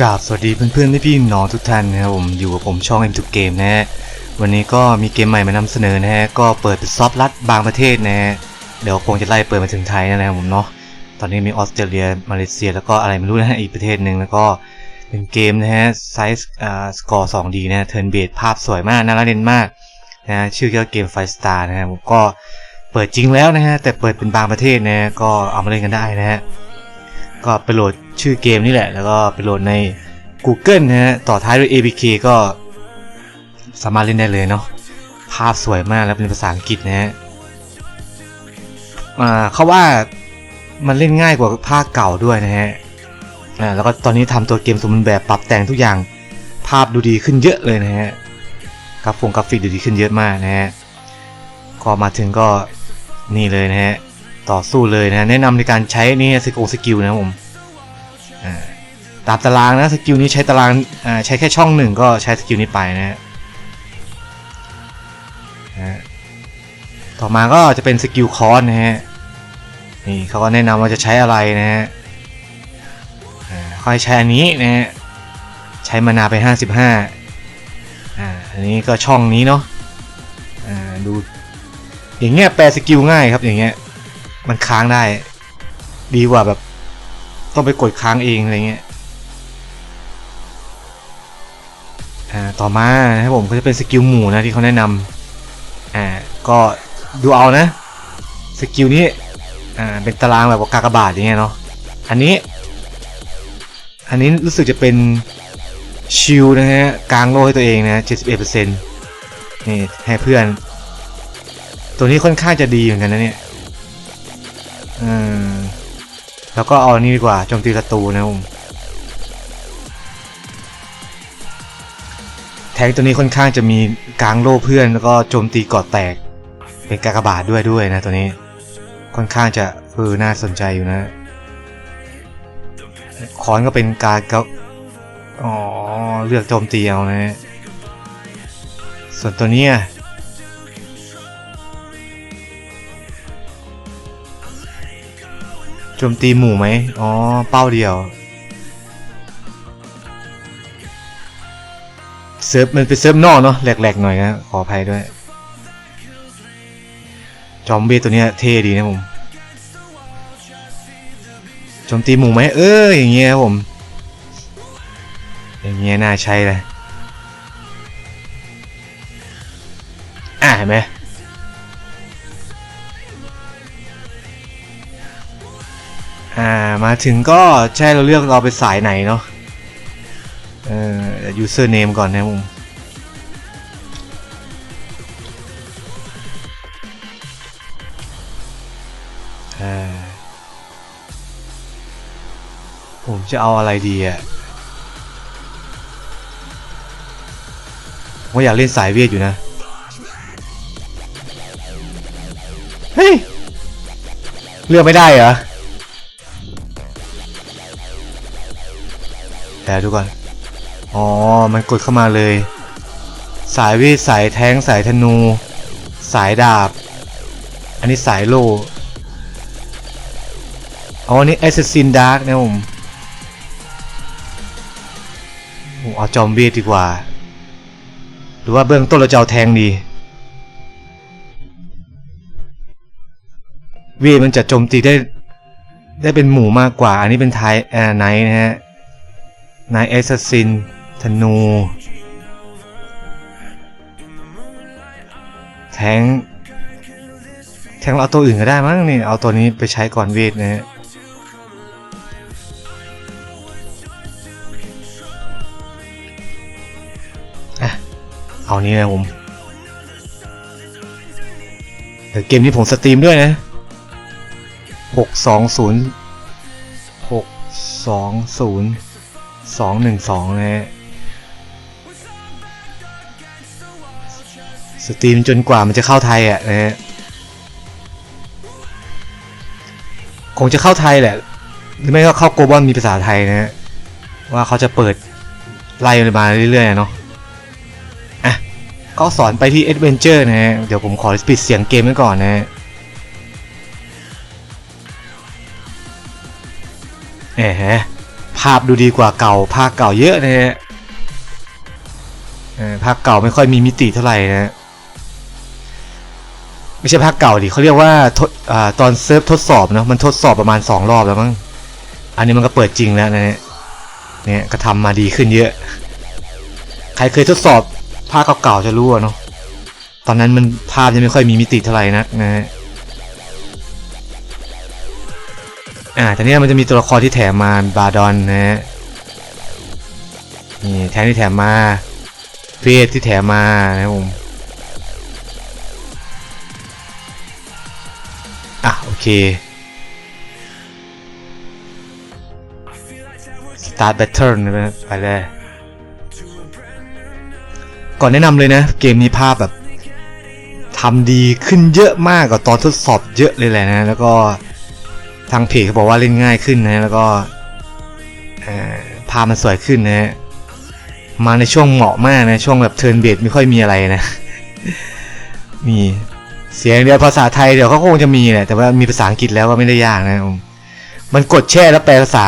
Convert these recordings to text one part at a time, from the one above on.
กราบสวัสดีเพื่อนๆพี่ๆน้องทุกท่านนะครับผมอยู่กับผมช่อง M2 Game นะฮะวันนี้ก็มีเกมใหม่มานำเสนอนะฮะก็เปิดเป็นซอฟต์ลัดบางประเทศนะฮะเดี๋ยวคงจะไล่เปิดมาถึงไทยนะครับผมเนาะตอนนี้มีออสเตรเลียมาเลเซีย แล้วก็อะไรไม่รู้นะฮะอีกประเทศหนึ่งแล้วก็เป็นเกมนะฮะไซส์อ่าสกอร์ 2D นะเทิร์นเบสภาพสวยมากน่าเล่นมากนะฮะชื่อก็เกมไฟสตาร์นะฮะผมก็เปิดจริงแล้วนะฮะแต่เปิดเป็นบางประเทศนะฮะก็เอามาเล่นกันได้นะฮะ ก็ไปโหลดชื่อเกมนี่แหละ แล้วก็ไปโหลดใน Google นะฮะต่อท้ายด้วย APK ก็สามารถเล่นได้เลยเนาะภาพสวยมากแล้วเป็นภาษาอังกฤษนะฮะเขาว่ามันเล่นง่ายกว่าภาคเก่าด้วยนะฮะแล้วก็ตอนนี้ทำตัวเกมสมบูรณ์แบบปรับแต่งทุกอย่างภาพดูดีขึ้นเยอะเลยนะฮะกราฟงกราฟิกดูดีขึ้นเยอะมากนะฮะก็มาถึงก็นี่เลยนะฮะ ต่อสู้เลยนะแนะนำในการใช้นี่สกิลสกิลนะผมอ่าตามตารางนะสกิลนี้ใช้ตารางอ่าใช้แค่ช่องหนึ่งก็ใช้สกิลนี้ไปนะฮะต่อมาก็จะเป็นสกิลคอร์สนะฮะนี่เขาก็แนะนำว่าจะใช้อะไรนะฮะค่อยใช้อันนี้นะฮะใช้มานาไป 55อ่าอันนี้ก็ช่องนี้เนาะอ่าดูอย่างเงี้ยแปลสกิลง่ายครับอย่างเงี้ย มันค้างได้ ดีกว่าแบบ ต้องไปกดค้างเองอะไรเงี้ยต่อมานะครับผมก็จะเป็นสกิลหมู่นะที่เขาแนะนำอ่าก็ดูเอานะสกิลนี้อ่าเป็นตารางแบบว่ากากบาทอย่างเงี้ยเนาะอันนี้ อันนี้รู้สึกจะเป็นชิลนะฮะกลางโลให้ตัวเองนะ71%นี่ให้เพื่อน ตัวนี้ค่อนข้างจะดีเหมือนกันนะเนี่ย อืมแล้วก็เอาอันนี้ดีกว่าโจมตีศัตรูนะผมแทงตัวนี้ค่อนข้างจะมีกลางโล่เพื่อนแล้วก็โจมตีกอดแตก เป็นกากบาทด้วยด้วยนะตัวนี้ ค่อนข้างจะเออน่าสนใจอยู่นะคอนก็เป็นการก็อ๋อเลือกโจมตีเอานะ ส่วนตัวนี้ โจมตีหมู่ไหมอ๋อ เป้าเดียว เซิร์ฟมันเป็นเซิร์ฟนอกเนาะแหลกๆหน่อยนะ ขออภัยด้วย จอมเบสตัวเนี้ยเท่ดีนะผมโจมตีหมู่ไหมเอออย่างเงี้ยครับผม อย่างเงี้ยน่าใช่เลยอะเห็นไหม อ่ามาถึงก็ใช่เราเลือกเราไปสายไหนเนาะเอ่อ username ก่อนนะผมอ่าผมจะเอาอะไรดีอะผมอยากเล่นสายเวทอยู่นะ เฮ้ย เลือกไม่ได้เหรอ แต่ดูก่อน อ๋อ มันกดเข้ามาเลย สายวทสายแทงสายธนู สายดาบ อันนี้สายโลอ๋ออันนี้ Assassin Dark นะผมผมเอาจอมเวทดีกว่า หรือว่าเบื้องต้นเราจะเอาแทงดีเวทมันจะโจมตีได้ ได้เป็นหมู่มากกว่า อันนี้เป็นไทแอนไนนะฮะ นายแอสซัสซิน ธนู แทง แทงเราเอาตัวอื่นก็ได้มั้งนี่ เอาตัวนี้ไปใช้ก่อนเวทนะฮะเอานี้นะผมเดี๋ยวเกมนี้ผมสตรีมด้วยนะหกสองศูนย์หกสองศูนย์ สองหนึ่งสองนะฮะสตรีมจนกว่ามันจะเข้าไทยอะนะฮะคงจะเข้าไทยแหละ หรือไม่ก็เข้าโกลบอลมีภาษาไทยนะฮะว่าเขาจะเปิดไล่มาเรื่อยๆเนาะอะก็สอนไปที่ Adventure นะฮะเดี๋ยวผมขอปิดเสียงเกมไว้ก่อนนะฮะแหม ภาพดูดีกว่าเก่า ภาคเก่าเยอะนะฮะภาคเก่าไม่ค่อยมีมิติเท่าไหร่นะไม่ใช่ภาคเก่าดิเขาเรียกว่าอตอนเซิร์ฟทดสอบเนาะมันทดสอบประมาณสองรอบแล้วมั้งอันนี้มันก็เปิดจริงแล้วนะเนี่ยเนี่ยก็ทำมาดีขึ้นเยอะ ใครเคยทดสอบภาคเก่าๆจะรู้อะเนาะตอนนั้นมันภาพยังไม่ค่อยมีมิติเท่าไหร่นักนะฮะ อ่าแต่เนี้ยมันจะมีตัวละครที่แถมมาบาดอนนะฮะนี่แทนที่แถมมาเฟสที่แถมมานะครับผมอะโอเค Start Battle นะไปเลยก่อนแนะนำเลยนะ เกมนี้ภาพแบบทำดีขึ้นเยอะมากกว่าตอนทดสอบเยอะเลยแหละนะ แล้วก็ ทางเพจเขาบอกว่าเล่นง่ายขึ้นนะแล้วก็เอ่อภาพมันสวยขึ้นนะมาในช่วงเหมาะมากนะช่วงแบบเทิร์นเบดไม่ค่อยมีอะไรนะนี่เสียงเดียวภาษาไทยเดี๋ยวเขาคงจะมีแหละแต่ว่ามีภาษาอังกฤษแล้วก็ไม่ได้ยากนะผมมันกดแช่แล้วแปลภาษา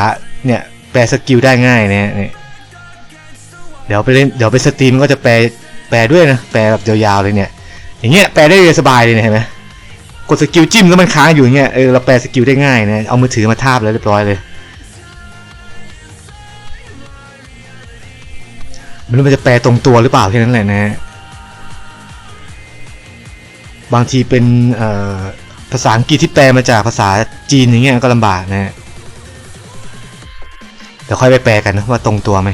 เนี่ยแปลสกิลได้ง่ายนะเนี่ยเดี๋ยวไปเล่นเดี๋ยวไปสตรีมก็จะแปลแปลด้วยนะแปลแบบยาวๆเลยเนี่ย อย่างเงี้ยแปลได้เลยสบายเลยเนี่ยเห็นไหม กดสกิลจิ้มแล้วมันค้างอยู่เงี้ยเออเราแปลสกิลได้ง่ายนะเอามือถือมาทาบแล้วเรียบร้อยเลยไม่รู้มันจะแปลตรงตัวหรือเปล่าแค่นั้นแหละนะบางทีเป็นภาษาอังกฤษที่แปลมาจากภาษาจีนอย่างเงี้ยก็ลำบากนะฮะเดี๋ยวค่อยไปแปลกันนะว่าตรงตัวไหม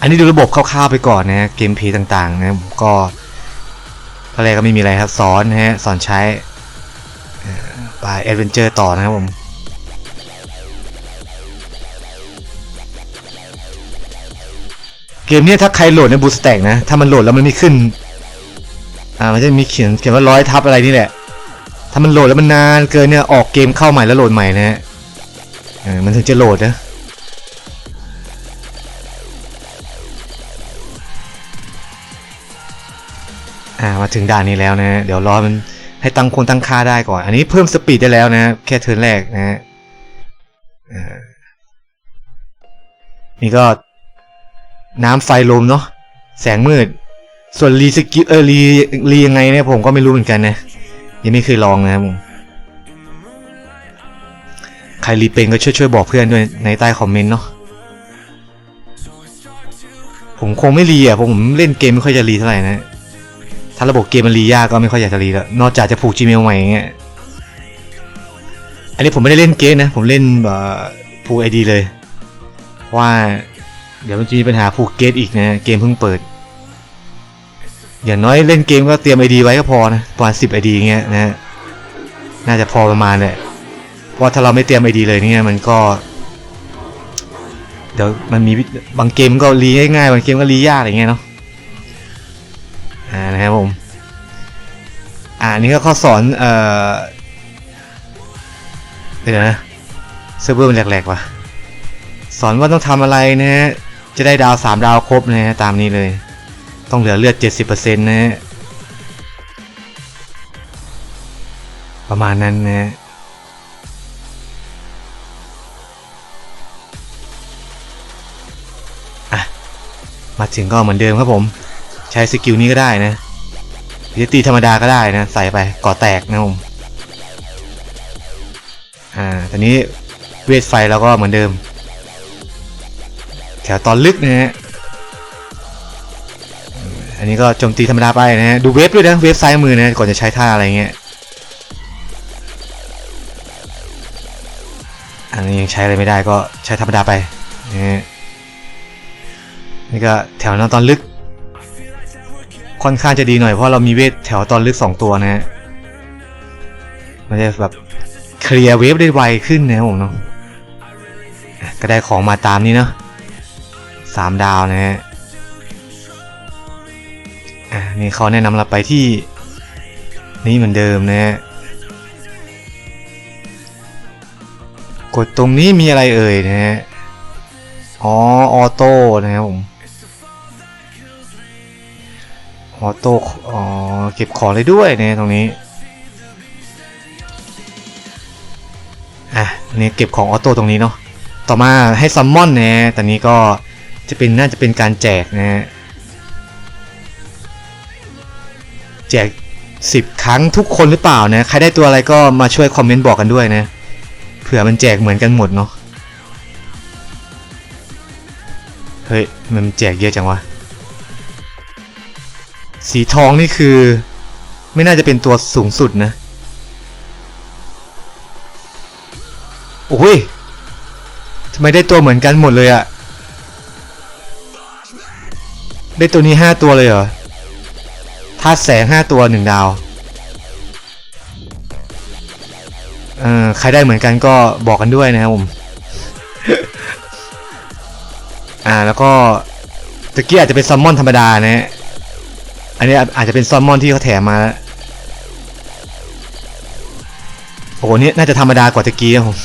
อันนี้ดูระบบคร่าวๆไปก่อนนะเกมเพย์ต่างๆนะก็ ก็แรกก็ไม่มีอะไรครับสอนนะฮะสอนใช้เอ่อไปแอดเวนเจอร์ต่อนะครับผมเกมนี้ถ้าใครโหลดในบูสแต็กนะ ถ้ามันโหลดแล้วมันไม่ขึ้น อ่า มันจะมีเขียนเขียนว่าร้อยทับอะไรนี่แหละ ถ้ามันโหลดแล้วมันนานเกินเนี่ย ออกเกมเข้าใหม่แล้วโหลดใหม่นะฮะมันถึงจะโหลดนะ อ่ามาถึงด่านนี้แล้วนะ เดี๋ยวรอมันให้ตั้งคงตั้งค่าได้ก่อน อันนี้เพิ่มสปีดได้แล้วนะ แค่เทิร์นแรกนะนี่ก็น้ำไฟลมเนาะแสงมืด ส่วนรีสกิลเออรีรียังไงเนี่ยผมก็ไม่รู้เหมือนกันนะ ยังไม่เคยลองนะครับผมใครรีเป็นก็ช่วยช่วยบอกเพื่อนด้วยในใต้คอมเมนต์เนาะผมคงไม่รีอะผมเล่นเกมไม่ค่อยจะรีเท่าไหร่นะ ถ้าระบบเกมมันรียากก็ไม่ค่อยอยากจะรีแล้ว นอกจากจะผูก Gmail ใหม่อย่างเงี้ย อันนี้ผมไม่ได้เล่นเกมนะ ผมเล่นแบบผูกไอดีเลยเพราะว่า เดี๋ยวมันจะมีปัญหาผูกเกตอีกนะ เกมเพิ่งเปิด อย่างน้อยเล่นเกมก็เตรียมไอดีไว้ก็พอนะ ประมาณสิบไอดีเงี้ยนะ น่าจะพอประมาณแหละ เพราะถ้าเราไม่เตรียมไอดีเลยเนี่ยมันก็เดี๋ยวมันมีบางเกมก็รีง่ายๆบางเกมก็รียากอะไรเงี้ยเนาะ อ่านะครับผมอ่าอันนี้ก็ข้อสอนเอ่อเดี๋ยวนะเซิร์ฟเวอร์มันแหลกๆว่ะสอนว่าต้องทำอะไรนะฮะจะได้ดาวสามดาวครบนะฮะตามนี้เลย ต้องเหลือเลือด70%นะฮะประมาณนั้นนะฮะอะมาถึงก็เหมือนเดิมครับผม ใช้สกิลนี้ก็ได้นะหรือตีธรรมดาก็ได้นะ ใส่ไปก่อแตกนะผมอ่าตอนนี้เวทไฟเราก็เหมือนเดิม แถวตอนลึกนะฮะอันนี้ก็โจมตีธรรมดาไปนะฮะดูเวฟด้วยนะเวฟซ้ายมือนะก่อนจะใช้ท่าอะไรเงี้ยอันนี้ยังใช้อะไรไม่ได้ก็ใช้ธรรมดาไปนะฮะนี่ก็แถวนอนตอนลึก ค่อนข้างจะดีหน่อยเพราะเรามีเวทแถวตอนลึกสองตัวนะฮะมันจะแบบเคลียร์เวฟได้ไวขึ้นนะผมเนาะก็ได้ของมาตามนี้เนาะสามดาวนะฮะอะนี่เขาแนะนำเราไปที่นี่เหมือนเดิมนะฮะกดตรงนี้มีอะไรเอ่ยนะฮะ อ๋อ ออโต้นะครับผม ออโต้อ๋อเก็บของเลยด้วยเนี่ยตรงนี้อะอันนี่เก็บของออโต้ตรงนี้เนาะต่อมาให้ซัมมอนนะตอนนี้ก็จะเป็นน่าจะเป็นการแจกนะฮะแจก10ครั้งทุกคนหรือเปล่านะใครได้ตัวอะไรก็มาช่วยคอมเมนต์บอกกันด้วยนะเผื่อมันแจกเหมือนกันหมดเนาะเฮ้ยมันแจกเยอะจังวะ สีทองนี่คือ ไม่น่าจะเป็นตัวสูงสุดนะ โอ้ยทำไมได้ตัวเหมือนกันหมดเลยอะได้ตัวนี้ห้าตัวเลยเหรอธาตุแสงห้าตัวหนึ่งดาวเออใครได้เหมือนกันก็บอกกันด้วยนะครับผม อ่าแล้วก็ตะกี้อาจจะเป็นซัมมอนธรรมดานะฮะ อันนี้อาจจะเป็นซัมมอนที่เขาแถมมา โอ้โหนี่น่าจะธรรมดากว่าตะกี้นะผม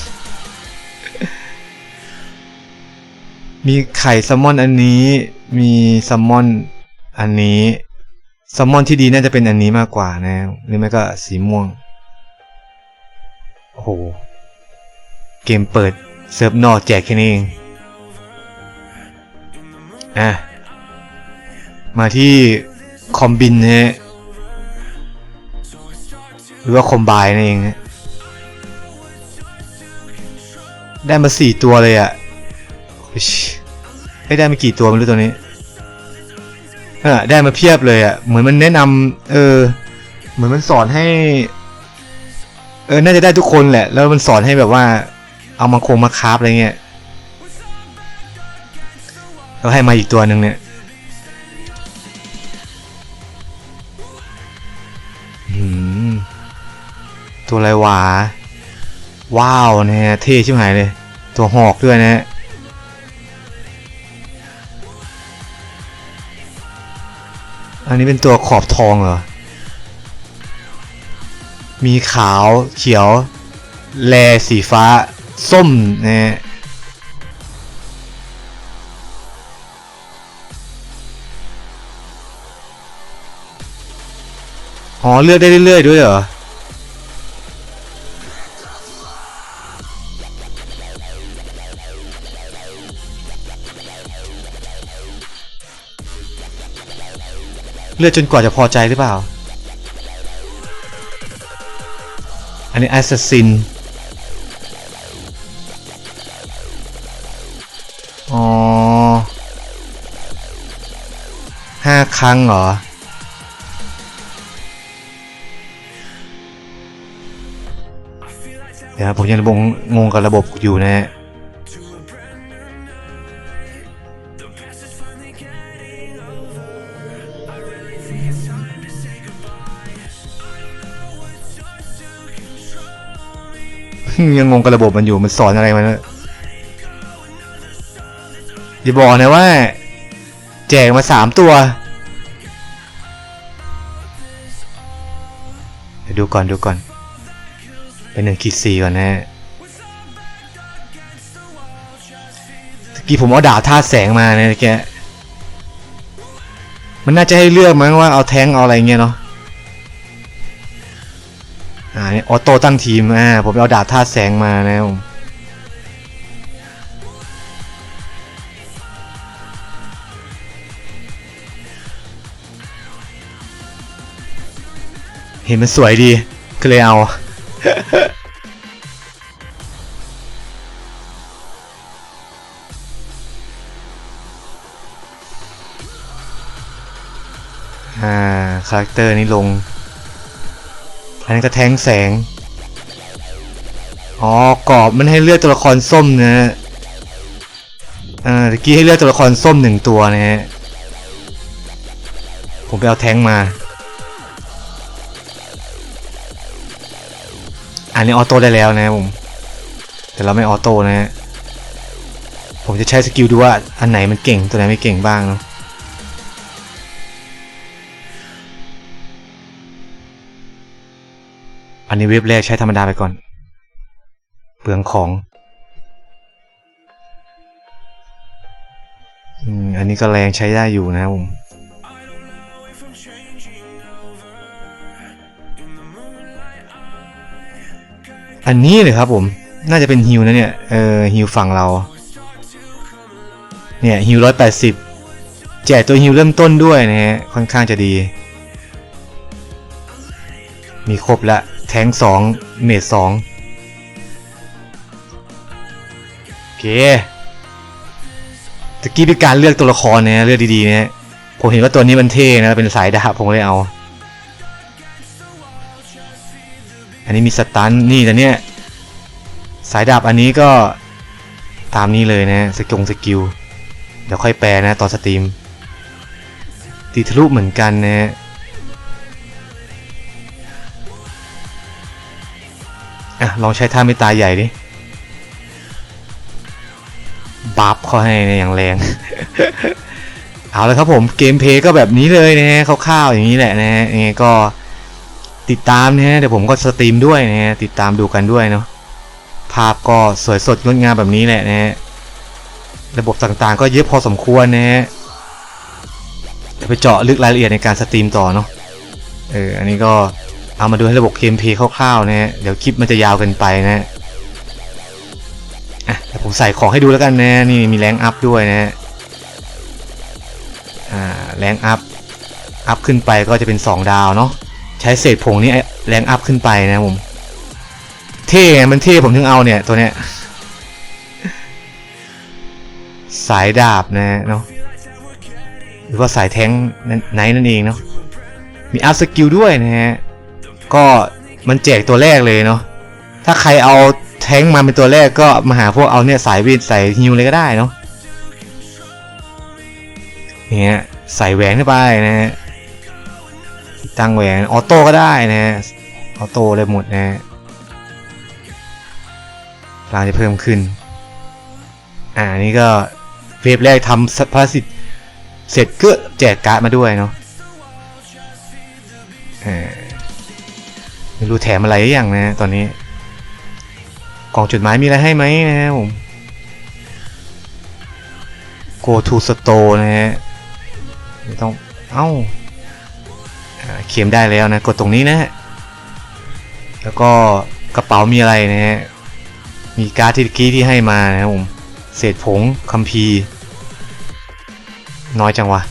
มีไข่ซัมมอนอันนี้ มีซัมมอนอันนี้ซัมมอนที่ดีน่าจะเป็นอันนี้มากกว่านะ หรือไม่ก็สีม่วง โอ้โห เกมเปิดเซิร์ฟนอแจกแค่นี้เอง อะ มาที่ คอมบินนะฮะหรือว่าคอมไบนั่นเอง ได้มาสี่ตัวเลยอะ่ะโอ้ไม่ได้มากี่ตัวไม่รู้ตัวนี้เออได้มาเพียบเลยอะ่ะ เหมือนมันแนะนำเออ เหมือนมันสอนให้ เออ น่าจะได้ทุกคนแหละ แล้วมันสอนให้แบบว่า เอามาโคงมาคราฟอะไรเงี้ยแล้วให้มาอีกตัวหนึ่งเนี่ย ตัวอะไรวะว้าวนะฮะเท่ชิบหายเลย ตัวหอกด้วยนะฮะอันนี้เป็นตัวขอบทองเหรอ มีขาวเขียว แลสีฟ้า ส้มนะฮะอ๋อเลือกได้เรื่อยๆด้วยเหรอ เลือกจนกว่าจะพอใจหรือเปล่า อันนี้ Assassin อ๋อห้าครั้งเหรอ เดี๋ยวผมยังงงกับระบบอยู่นะฮะ ยังงงกับระบบมันอยู่มันสอนอะไรมันอย่าบอกนะว่า แจกมาสามตัวเดี๋ยวดูก่อนดูก่อน เป็นหนึ่งขีดสี่ก่อนนะตะกี้ผมเอาดาบท่าตุแสงมาเนะแกมันน่าจะให้เลือกมั้งว่าเอาแทงเอาอะไรเงี้ยเนาะ อ่านี่ออโต้ตั้งทีมอ่าผมเอาดาบท่าตุแสงมานะผมเห็นมันสวยดีก็เลยเอา อ่า คาแรคเตอร์นี้ลง อันนี้ก็แทงแสง อ๋อกรอบมันให้เลือกตัวละครส้มนะฮะอ่าตะกี้ให้เลือกตัวละครส้มหนึ่งตัวนะฮะ ผมไปเอาแทงมา อันนี้ออโต้ได้แล้วนะผม แต่เราไม่ออโต้นะฮะ ผมจะใช้สกิลดูว่าอันไหนมันเก่งตัวไหนไม่เก่งบ้างเนาะ อันนี้เว็บแรกใช้ธรรมดาไปก่อน เปลืองของอันนี้ก็แรงใช้ได้อยู่นะครับผมอันนี้เลยครับผม น่าจะเป็นฮิวนะเนี่ย เออฮิวฝั่งเรา เนี่ยฮิวร้อยแปดสิบแจกตัวฮิวเริ่มต้นด้วยนะฮะ ค่อนข้างจะดี มีครบละ แทงสองเมดสองโอเคตะกี้เป็นการเลือกตัวละครเนะเลือกดีๆเนะฮะผมเห็นว่าตัวนี้มันเท่นะเป็นสายดาบผมเลยเอา อันนี้มีสตันนี่แต่เนี่ยสายดาบอันนี้ก็ตามนี้เลยนะสกงสกิลเดี๋ยวค่อยแปลนะตอนสตรีมตีทะลุเหมือนกันนะ อะลองใช้ท่าไม่ตายใหญ่ดิบัฟเขาให้นะอย่างแรง เอาละครับผมเกมเพย์ก็แบบนี้เลยนะฮะคร่าวๆอย่างนี้แหละนะฮะยังไงก็ติดตามนะฮะเดี๋ยวผมก็สตรีมด้วยนะฮะติดตามดูกันด้วยเนาะภาพก็สวยสดงดงามแบบนี้แหละนะฮะระบบต่างๆ ก็เยอะพอสมควรนะฮะเดี๋ยวไปเจาะลึกรายละเอียดในการสตรีมต่อเนาะเอออันนี้ก็ เอามาดูให้ระบบเกมเพลย์คร่าวๆนะฮะเดี๋ยวคลิปมันจะยาวเกินไปนะฮะอ่ผมใส่ของให้ดูแล้วกันนะนี่มีแรงอัพด้วยนะฮะแรงอัพอัพขึ้นไปก็จะเป็น 2 ดาวเนาะใช้เศษผงนี้แรงอัพขึ้นไปนะผม เท่ไงมันเท่ผมถึงเอาเนี่ยตัวเนี้ยสายดาบนะเนาะหรือว่าสายแทงไหนนั่นเองเนาะมีอัพสกิลด้วยนะฮะ ก็มันแจกตัวแรกเลยเนาะถ้าใครเอาแท้งมาเป็นตัวแรกก็มาหาพวกเอาเนี่ยสายวินสายฮิวเลยก็ได้เนาะเนี่ยใส่แหวนเข้าไปนะฮะตั้งแหวนออโต้ก็ได้นะฮะออโต้เลยหมดนะฮะพลังจะเพิ่มขึ้น อ่านี่ก็เวฟแรกทำภารกิจเสร็จก็แจกการ์ดมาด้วยเนาะอ่า ไม่รู้แถมอะไรอยังนะตอนนี้ กล่องจดหมายมีอะไรให้ไหมนะฮะผม go to store นะฮะไม่ต้อง เอ้าอ่าเขียมได้แล้วนะ กดตรงนี้นะฮะ แล้วก็กระเป๋ามีอะไรนะฮะ มีการ์ดที่กี้ที่ให้มานะครับผม เศษผงคัมภีร์น้อยจังวะ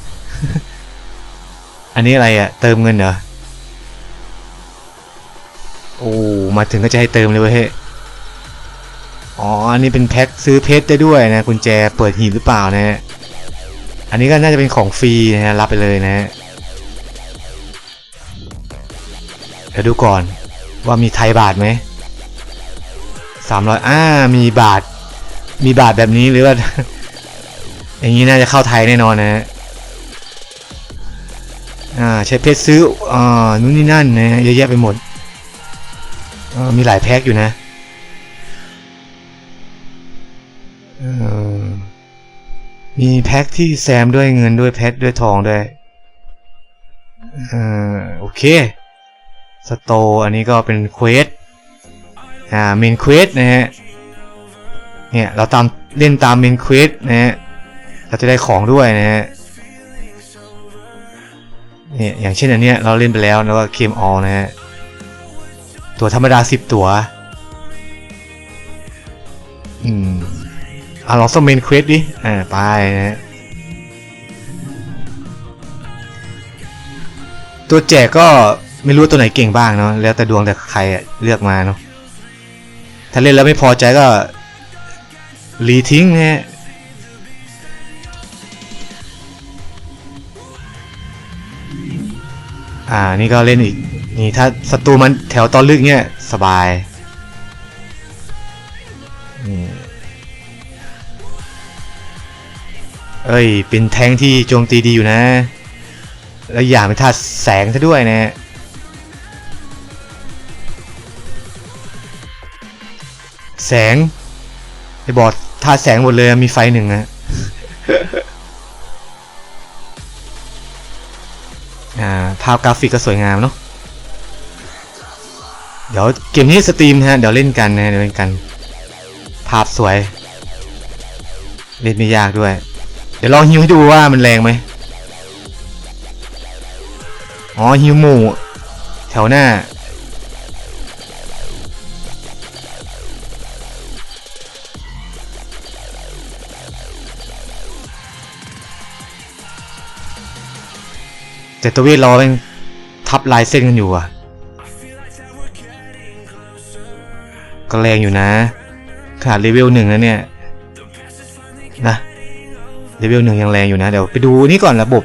อันนี้อะไรอะเติมเงินเหรอ โอ้มาถึงก็จะให้เติมเลยเว้ยเฮอ๋อ อันนี้เป็นแพ็คซื้อเพชรได้ด้วยนะกุญแจเปิดหีบหรือเปล่านะฮะ อันนี้ก็น่าจะเป็นของฟรีนะฮะรับไปเลยนะฮะเดี๋ยวดูก่อนว่ามีไทยบาทไหมสามร้อยอ่ามีบาท มีบาทแบบนี้หรือว่า อย่างนี้น่าจะเข้าไทยแน่นอนนะฮะอ่าใช้เพชรซื้ออ่านู่นนี่นั่นนะฮะเยอะแยะไปหมด มีหลายแพ็คอยู่นะออมีแพ็คที่แซมด้วยเงินด้วยเพชรด้วยทองด้วยออโอเค สโตอันนี้ก็เป็นเควส อ่าเมนเควสนะฮะ เนี่ย เราตามเล่นตามเมนเควสนะฮะ เราจะได้ของด้วยนะฮะ เนี่ย อย่างเช่นอันเนี้ยเราเล่นไปแล้วแล้วก็เคมออลนะฮะ ตัวธรรมดา10ตัวอืมอะลองสมเมนเควสดิอ่าไปนะฮะตัวแจกก็ไม่รู้ตัวไหนเก่งบ้างเนาะแล้วแต่ดวงแต่ใครเลือกมาเนาะถ้าเล่นแล้วไม่พอใจก็รีทิ้งนะฮะอ่า นี่ก็เล่นอีก นี่ถ้าศัตรูมันแถวตอนลึกเนี่ยสบายเอ้ย เป็นแทงที่โจมตีดีอยู่นะ แล้วอย่างเป็นธาแสงซะด้วยนะแสงไอ้บอดธาแสงหมดเลยมีไฟหนึ่งนะอ่าภาพกราฟิกก็สวยงามเนาะ เดี๋ยวเกมนี้สตรีมนะฮะ เดี๋ยวเล่นกันนะเดี๋ยวเล่นกัน ภาพสวย เล่นไม่ยากด้วย เดี๋ยวลองฮิวให้ดูว่ามันแรงไหมอ๋อฮิวหมูแถวหน้า แต่ตัวเวทรอเป็นทับลายเส้นกันอยู่อะ ก็แรงอยู่นะขาดเลเวลหนึ่งแล้วเนี่ยนะเลเวลหนึ่งยังแรงอยู่นะ เดี๋ยวไปดูนี่ก่อนระบบ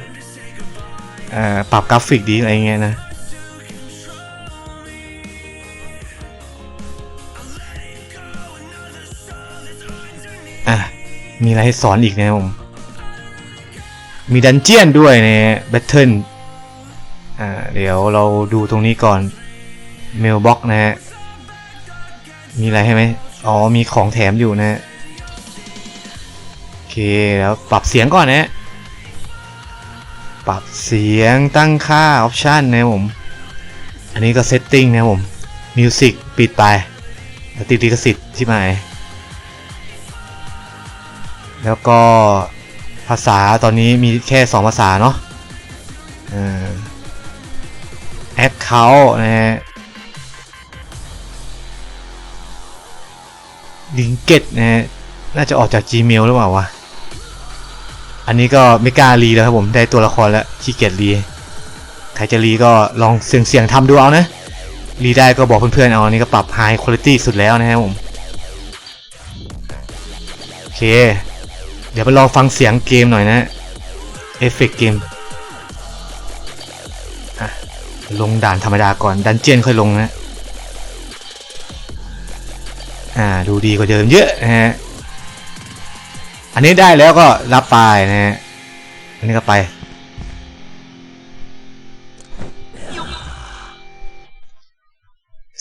อ่าปรับกราฟิกดีอะไรเงี้ยนะอะมีอะไรให้สอนอีกนะผม มีดันเจียนด้วยในแบทเทิลอ่าเดี๋ยวเราดูตรงนี้ก่อนเมลบ็อกนะฮะ มีอะไรให้ไหมอ๋อ มีของแถมอยู่นะฮะโอเค แล้วปรับเสียงก่อนนะฮะปรับเสียงตั้งค่าออปชันนะผม อันนี้ก็เซตติ้งนะผม มิวสิกปิดไปติดลิขสิทธิ์ที่หมาย แล้วก็ภาษาตอนนี้มีแค่ 2 ภาษาเนาะแอดเขาท์นะฮะ ลิงเก็ตนะฮะน่าจะออกจาก Gmail หรือเปล่าวะ อันนี้ก็ไม่กล้ารีแล้วครับผมได้ตัวละครแล้วขี้เกียจรีใครจะรีก็ลองเสี่ยงเสี่ยงๆทำดูเอานะรีได้ก็บอกเพื่อนๆเอาอันนี้ก็ปรับ High Quality สุดแล้วนะครับผมโอเค เดี๋ยวไปลองฟังเสียงเกมหน่อยนะเอฟเฟกเกมลงด่านธรรมดาก่อนดันเจียนค่อยลงนะ อ่าดูดีกว่าเดิมเยอะนะฮะอันนี้ได้แล้วก็รับไปนะฮะอันนี้ก็ไป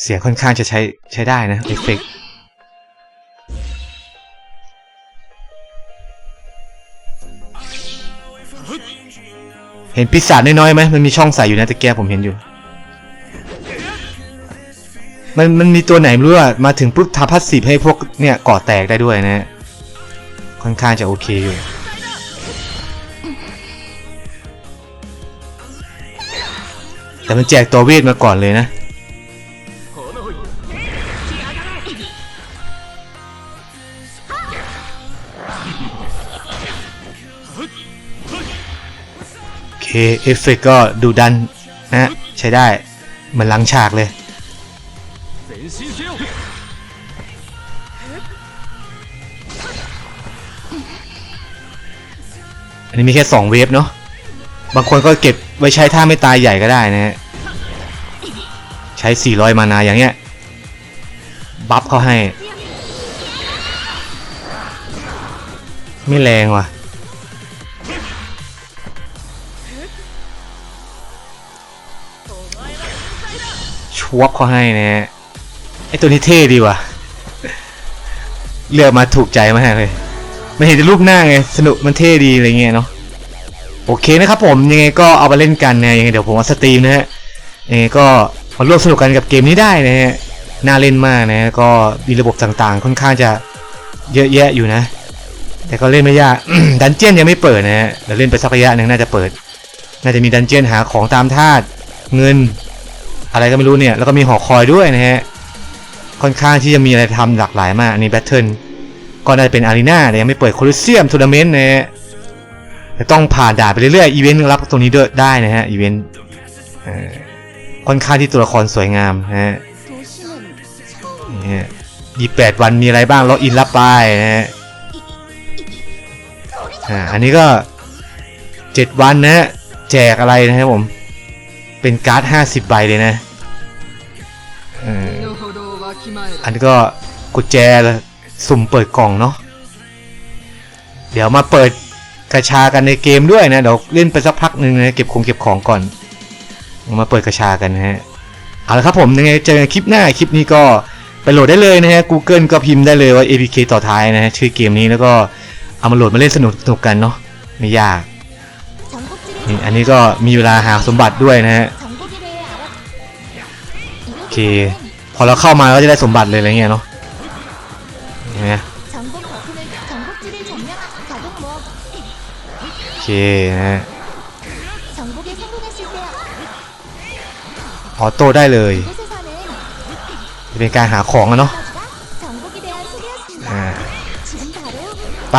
เสียงค่อนข้างจะใช้ใช้ได้นะเอฟเฟกเห็นปีศาจน้อยๆไหมมันมีช่องใส่อยู่นะตะแกผมเห็นอยู่ มันมันมีตัวไหนไม่รู้อะมาถึงปุ๊บทำพัสซีให้พวกเนี่ยก่อแตกได้ด้วยนะ ค่อนข้างจะโอเคอยู่แต่มันแจกตัวเวทมาก่อนเลยนะ โอเค เอฟเฟกก็ดูดันนะ ใช้ได้ เหมือนหลังฉากเลย 全身せよ อันนี้มีแค่ 2 เวฟเนาะ บางคนก็เก็บไว้ใช้ท่าไม่ตายใหญ่ก็ได้นะฮะ ใช้ 400 มานาอย่างเงี้ย บัฟเขาให้ ไม่แรงว่ะ ชวบเขาให้นะฮะ ไอตัวนี้เท่ดีว่ะ เลือกมาถูกใจมากเลย มันเห็นแต่รูปหน้าไง สนุกมันเท่ดีอะไรเงี้ยเนาะ โอเคนะครับผม ยังไงก็เอามาเล่นกันนะยังไงเดี๋ยวผมเอาสตรีมนะฮะ ยังไงก็มาร่วมสนุกกันกับเกมนี้ได้นะฮะ น่าเล่นมากนะ ก็มีระบบต่างๆ ค่อนข้างจะเยอะแยะอยู่นะ แต่ก็เล่นไม่ยาก ดันเจียนยังไม่เปิดนะฮะเดี๋ยวเล่นไปสักระยะหนึ่งน่าจะเปิด น่าจะมีดันเจียนหาของตามธาตุ เงิน อะไรก็ไม่รู้เนี่ย แล้วก็มีหอคอยด้วยนะฮะ ค่อนข้างที่จะมีอะไรทำหลากหลายมาก อันนี้แบทเทิลก็น่าจะเป็นอารีนาแต่ยังไม่เปิดโคลิเซียมทัวร์นาเมนต์นะฮะจะต้องผ่านด่านไปเรื่อยๆอีเวนต์รับตรงนี้ด้วยได้นะฮะอีเวนต์ค่อนข้างที่ตัวละครสวยงามนะฮะยี่แปดวันมีอะไรบ้างล็อกอินรับไปนะฮะอันนี้ก็เจ็ดวันนะ แจกอะไรนะครับผม เป็นการ์ดห้าสิบใบเลยนะ อันนี้ก็กุญแจสุ่มเปิดกล่องเนาะเดี๋ยวมาเปิดกระชากันในเกมด้วยนะเดี๋ยวเล่นไปสักพักหนึ่งนะเก็บของเก็บของก่อน มาเปิดกระชากันนะฮะเอาละครับผมยังไงเจอกันคลิปหน้าคลิปนี้ก็ไปโหลดได้เลยนะฮะ Google ก็พิมพ์ได้เลยว่า APK ต่อท้ายนะฮะชื่อเกมนี้แล้วก็เอามาโหลดมาเล่นสนุกสนุกกันเนาะไม่ยากนี่อันนี้ก็มีเวลาหาสมบัติด้วยนะฮะโอเค พอเราเข้ามาก็จะได้สมบัติเลยอะไรเงี้ยเนาะเห็ไหโอเคนะฮะออโต้ได้เลยเป็นการหาของอะเนาะไป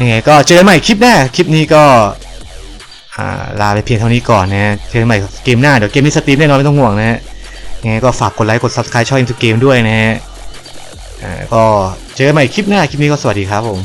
ยังไงก็เจอกันใหม่คลิปหน้า คลิปนี้ก็ลาไปเพียงเท่านี้ก่อนนะเจอกันใหม่เกมหน้า เดี๋ยวเกมนี้สตรีมแน่นอนไม่ต้องห่วงนะฮะ ยังไงก็ฝากกดไลค์กด subscribe ช่อง Into Game ด้วยนะฮะก็เจอกันใหม่คลิปหน้าคลิปนี้ก็สวัสดีครับผม